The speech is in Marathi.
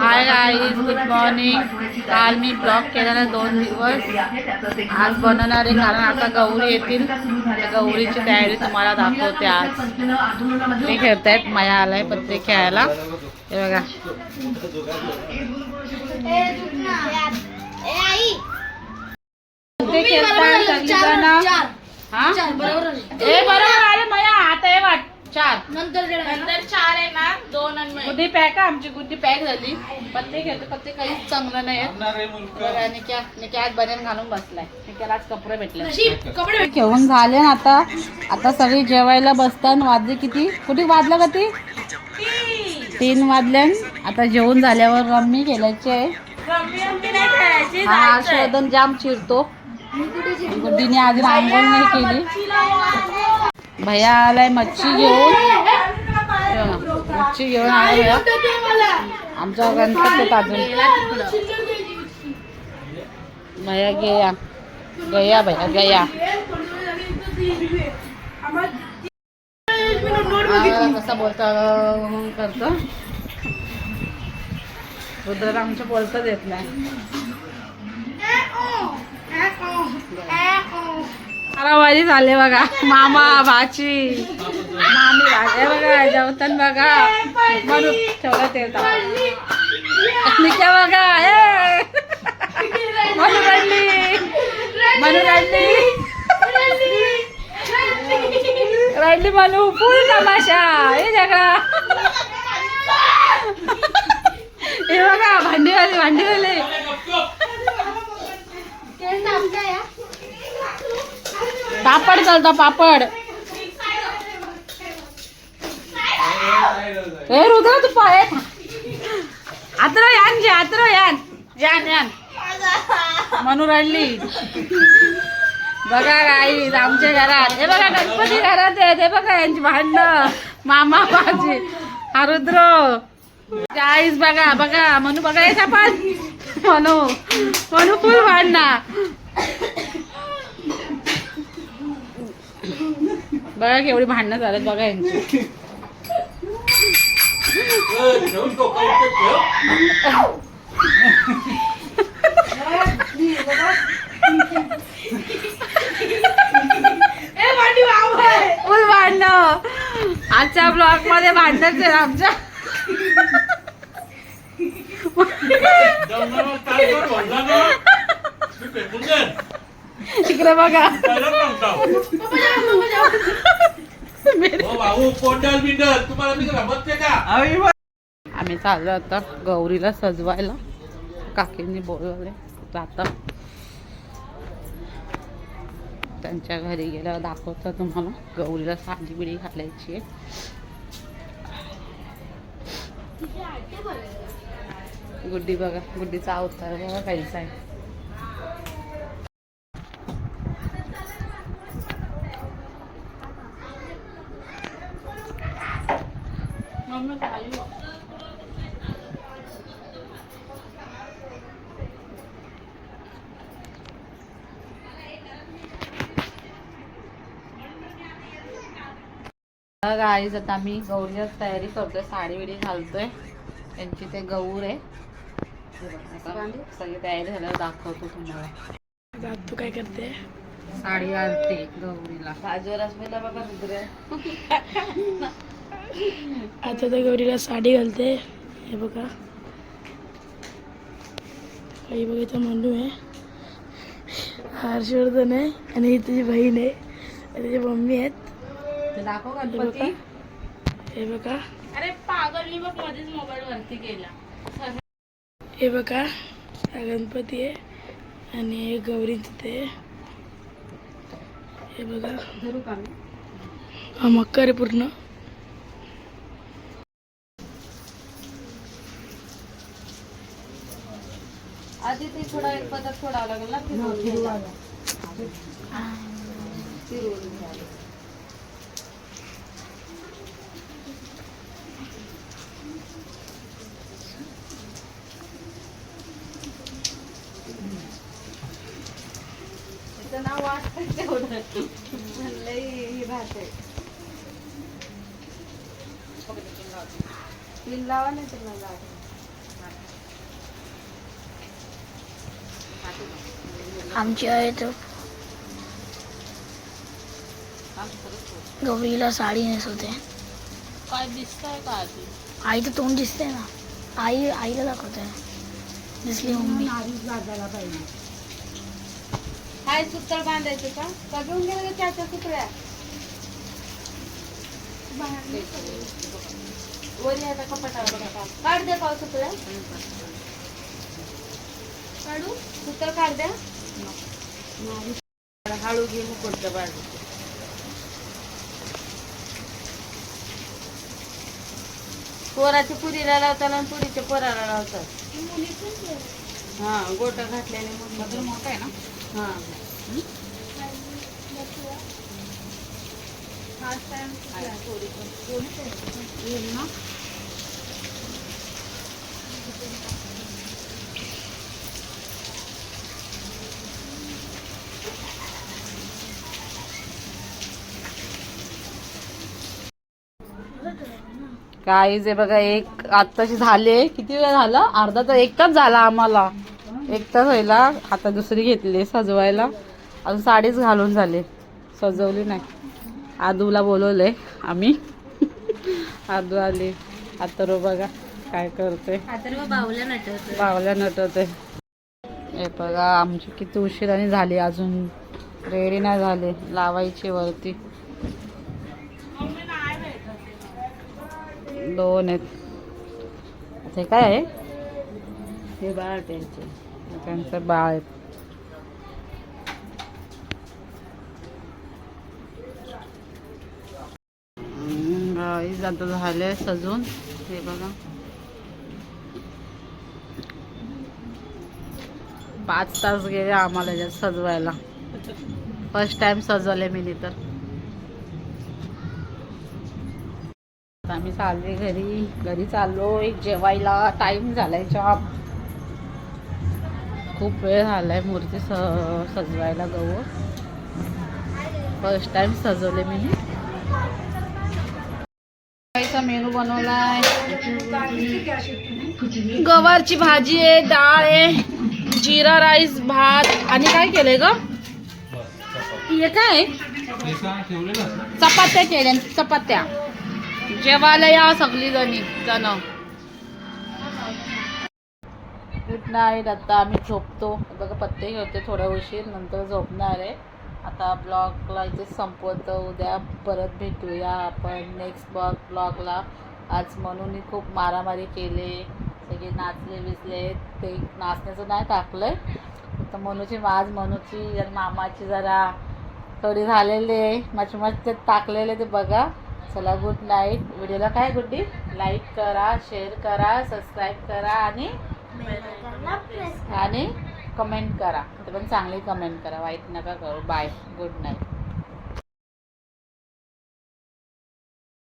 हाय गाईज गुड मॉर्निंग काल मी ब्लॉग केलेला दोन दिवस. आज बनवणार आहे कारण आता गौरी येतील. गौरीची तयारी तुम्हाला दाखवते आज. ते खेळतायत माया आलाय पत्ते खेळायला. हे बघा. ते खेळताय सगळीजण. हा? बरोबर आले माया आता हे वाट चार. नंतर नंतर चार आहे ना दोन आणि गुड्डी पॅक आहे आमची गुड्डी पॅक झाली. पत्ते खेळते पत्ते काहीच चांगलं नाही आज बनेन घालून बसलाय. निक्याला आज कपडे भेटले. कपडे घेऊन झाले ना आता. आता सगळी जेवायला बसतान वाजले किती? कुठे वाजलं का ती? तीन. वाजल्यान आता जेवण झाल्यावर रम्मी खेळायची आहे. हा शोधन जाम चिरतो गुड्डीने अजून आंघोळ नाही केली. भैया आलाय मच्छी घेऊन. मच्छी घेऊन आलाय आमचा गणपती अजून. भैया गया. गया भैया गया. आम्हाला कसं बोलता करतो. रुद्र आमच्या बोलताच येत नाही. मारामारी झाले बघा. मामा भाची मामी भाजी बघा जेवतन बघा. म्हणून ठेवलं ते निक्या बघा ए म्हणून रडली. म्हणून रडली. रडली म्हणू फुल तमाशा. हे जगा हे बघा भांडीवाली भांडीवाली. पापड चालतो पापड. ए रुद्र तू पाय आत्र यान जे आत्र यान. यान यान. म्हणून रडली बघा आई आमच्या घरात. हे बघा गणपती घरात आहे हे बघा यांची भांडणं मामा माझी. हा रुद्र. आईस बघा बघा. म्हणू बघा येत आपण म्हणू म्हणू फुल भांडणा. बघा केवढी भांडणं झालेत बघा यांची. भांडणं. आजच्या ब्लॉगमध्ये भांडणच आहे आमच्या. तिकडे बघा. तुम्हाला मी रमतते का? आम्ही चाललो आता गौरीला सजवायला. काकींनी बोलवले जाता त्यांच्या घरी गेल्यावर दाखवतं तुम्हाला. गौरीला साधी बिडी घालायची आहे. गुड्डी बघा गुड्डीचा अवतार बघा काहीच आहे मम्मी खाली बघ. गाईज आता आम्ही गौरीची तयारी करतोय. साडी बिडी घालतोय. त्यांची ते गौर आहे. सगळी तयारी झाल्यावर दाखवतो तुम्हाला. तू काय करते? साडी घालते गौरीला. बाजूला बघा रुद्र आता तर गौरीला साडी घालते. हे बघा. काही बघा इथं मंडू आहे. हर्षवर्धन आहे आणि ही तुझी बहीण आहे. आणि त्याची मम्मी आहेत. ते दाखव हे गणपती. बघा. हे बघा. अरे पागल मी बघ मध्येच मोबाईल वरती केला. हे बघा. हा गणपती आहे. आणि हे गौरी तिथे. हे बघा? हा पूर्ण. आधी ते थोडा एक पदक थोडा लागेल ना फिरवून घ्यायला. फिरवून घ्यायला. त्याचं नाव वाटतं तेवढं म्हणलं ही भात आहे पिन लावा नाही तर लावा आमची आहे तर गौरीला साडी नेसवते काय दिसतंय का आधी आईचं तोंड दिसते ना। आई आईला दाखवते दिसली मम्मी काय? सुत्तर बांधायचं का का घेऊन गेलं त्याच्या सुतळ्या वरी आता कपाटावर बघा का. काढ द्या का सुतळ्या काढू सुतर काढ द्या हळू घे मुकुटच्या बाजू पोराची पुरीला लावताना आणि पुरीच्या पोराला लावतात. हा गोटा घातल्याने मग मोठा आहे ना? हा. येईल काहीच आहे बघा एक आत्ताशी झाले किती वेळ झाला? अर्धा तर एकच झाला आम्हाला. एक तास व्हायला आता दुसरी घेतली सजवायला. अजून साडीच घालून झाले. सजवली नाही. आदूला बोलवलंय आम्ही. आदू आली. आता रो बघा काय करते बावल्या नटवते हे बघा आमची किती उशिराने झाली. अजून रेडी नाही झाले. लावायची वरती. दोन आहेत. आता काय आहे? हे बाळ त्यांचे. त्यांचं बाळ आहेत. आता झाले सजून. हे बघा. पाच तास गेले आम्हाला सजवायला. फर्स्ट टाइम सजवले मी तर आता आम्ही चालले घरी. घरी चाललोय. जेवायला टाइम झालाय जॉब खूप वेळ झालाय मूर्ती स सजवायला गहू. फर्स्ट टाइम सजवले मी. काहीचा मेनू बनवलाय. गवारची भाजी आहे डाळ आहे जिरा राईस भात. आणि काय केलंय ग? हे काय? चपात्या केल्या चपात्या. जेवायला या सगळी जणी जण. गुड नाईट आता आम्ही झोपतो. बघा पत्ते होते थोड्या उशीर नंतर झोपणार आहे. आता ब्लॉगला इथे संपवतो. उद्या परत भेटूया आपण नेक्स्ट ब्लॉग ब्लॉगला आज म्हणून खूप मारामारी केले. सगळे नाचले बिचले ते नाचण्याचं नाही टाकलं आहे तर मनूची आज मनूची आणि मामाची जरा थोडी झालेली आहे. मच मच ते टाकलेले ते बघा. चला गुड नाईट व्हिडिओला काय गुड्डी? लाईक करा शेअर करा सबस्क्राईब करा आणि आणि कमेंट करा. ते पण चांगली कमेंट करा. वाईट नका करू. Bye good night